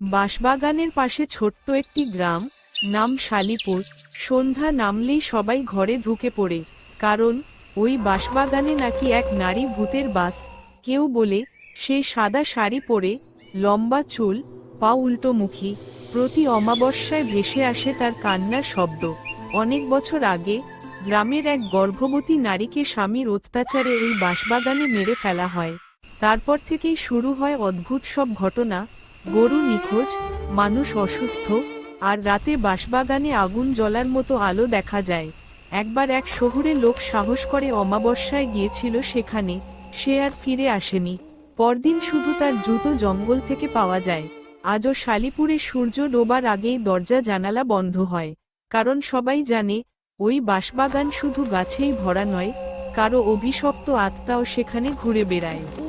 বাঁশবাগানের পাশে ছোট্ট একটি গ্রাম, নাম শালিপুর। সন্ধ্যা নামলেই সবাই ঘরে ঢুকে পড়ে, কারণ ওই বাঁশবাগানে নাকি এক নারী ভূতের বাস। কেউ বলে, সে সাদা শাড়ি পরে, লম্বা চুল, পা উল্টোমুখী প্রতি অমাবস্যায় ভেসে আসে তার কান্নার শব্দ। অনেক বছর আগে, গ্রামের এক গর্ভবতী নারীকে স্বামীর অত্যাচারে ওই বাঁশবাগানে মেরে ফেলা হয়। তারপর থেকেই শুরু হয় অদ্ভুত সব ঘটনা গরু নিখোঁজ, মানুষ অসুস্থ, আর রাতে বাঁশবাগানে আগুন জ্বলার মতো আলো দেখা যায়। একবার এক শহুরে লোক সাহস করে অমাবস্যায় গিয়েছিল সেখানে, সে আর ফিরে আসেনি। পরদিন শুধু তার জুতো জঙ্গল থেকে পাওয়া যায়। আজও শালিপুরে সূর্য ডোবার আগেই দরজা জানালা বন্ধ হয়। কারণ সবাই জানে, ওই বাঁশবাগান শুধু গাছেই ভরা নয়, কারও অভিশপ্ত আত্মাও সেখানে ঘুরে বেড়ায়।